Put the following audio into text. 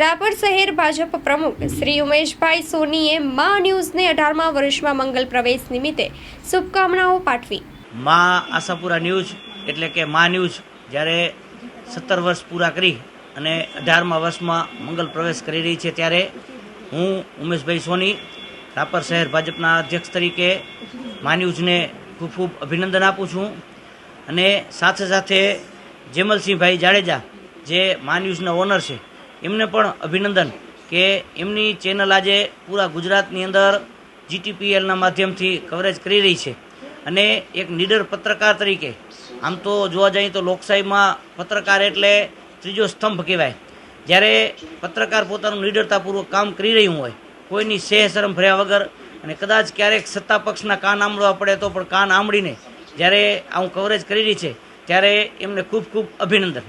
રાપર શહેર ભાજપ પ્રમુખ શ્રી ઉમેશભાઈ સોનીએ મા ન્યૂઝને અઢારમા વર્ષમાં મંગલ પ્રવેશ નિમિત્તે શુભકામનાઓ પાઠવી. મા આશાપુરા ન્યૂઝ એટલે કે મા ન્યૂઝ જ્યારે સત્તર વર્ષ પૂરા કરી અને અઢારમા વર્ષમાં મંગલ પ્રવેશ કરી રહી છે ત્યારે હું ઉમેશભાઈ સોની રાપર શહેર ભાજપના અધ્યક્ષ તરીકે મા ન્યૂઝને ખૂબ ખૂબ અભિનંદન આપું છું. અને સાથે સાથે જેમલસિંહભાઈ જાડેજા, જે મા ન્યૂઝના ઓનર છે એમને પણ અભિનંદન કે એમની ચેનલ આજે પૂરા ગુજરાતની અંદર જીટીપીએલના માધ્યમથી કવરેજ કરી રહી છે. અને એક નીડર પત્રકાર તરીકે, આમ તો જોવા જઈએ તો લોકશાહીમાં પત્રકાર એટલે ત્રીજો સ્તંભ કહેવાય. જ્યારે પત્રકાર પોતાનું નીડરતાપૂર્વક કામ કરી રહ્યું હોય, કોઈની સેહ શરમ ભર્યા વગર અને કદાચ ક્યારેક સત્તા પક્ષના કાન આંબળવા પડે તો પણ કાન આંબળીને જ્યારે આવું કવરેજ કરી રહી છે, ત્યારે એમને ખૂબ ખૂબ અભિનંદન.